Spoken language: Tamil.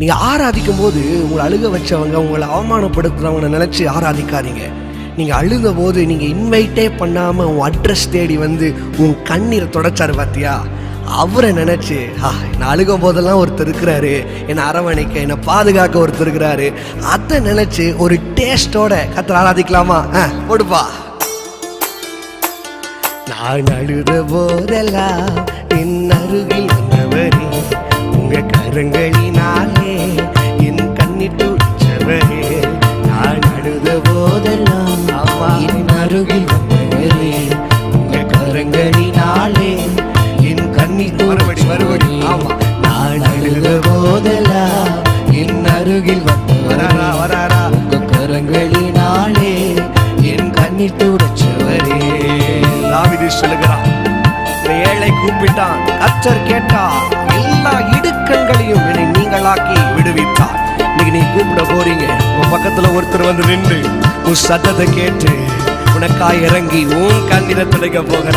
நீங்க ஆராதிக்கும் போது உங்களை அழுக வச்சவங்க உங்களை அவமானப்படுத்துறவங்க நினைச்சு ஆராதிக்காதீங்க. நீங்க அழுத போது நீங்க இன்வைட்டே பண்ணாம உன் அட்ரஸ் தேடி வந்து உன் கண்ணீரை தொடச்சாரு பாத்தியா? அவரை நினைச்சு ஆ நான் அழுகும் போதெல்லாம் ஒருத்தர் இருக்கிறாரு. என்னை அரவணைக்க என்னை பாதுகாக்க ஒருத்தர் இருக்கிறாரு. அதை நினைச்சு ஒரு டேஸ்டோட கத்திர ஆராதிக்கலாமா? ஆ போடுப்பா நான் அழுத போதெல்லாம் என் அருகில் வந்தவரே உங்க கரங்களினாலே துடிச்சவரே நான் அழுத போதெல்லாம் என் அருகில் வந்தவரே உங்க கரங்களினாலே என் கண்ணீர் மறுபடி மறுபடி. ஆமா. நான் அழுத போதெல்லாம் என் அருகில் வந்தவரா வராரா உங்க கரங்களினாலே என் கண்ணீர் துடைச்சவரே. தாவிது சொல்லுகிறான் ஏழை கூப்பிட்டான் கச்சர் கேட்டார் எல்லா இடுக்கண்களையும் என்னை நீங்களாக்கி விடுவித்தார். இன்னைக்கு நீ கூப்பிட போறீங்க. உன் பக்கத்துல ஒருத்தர் வந்து நின்று உன் சத்தத்தை கேட்டு உனக்காய் இறங்கி உன் கண்ணில துடைக்க போகிறார்.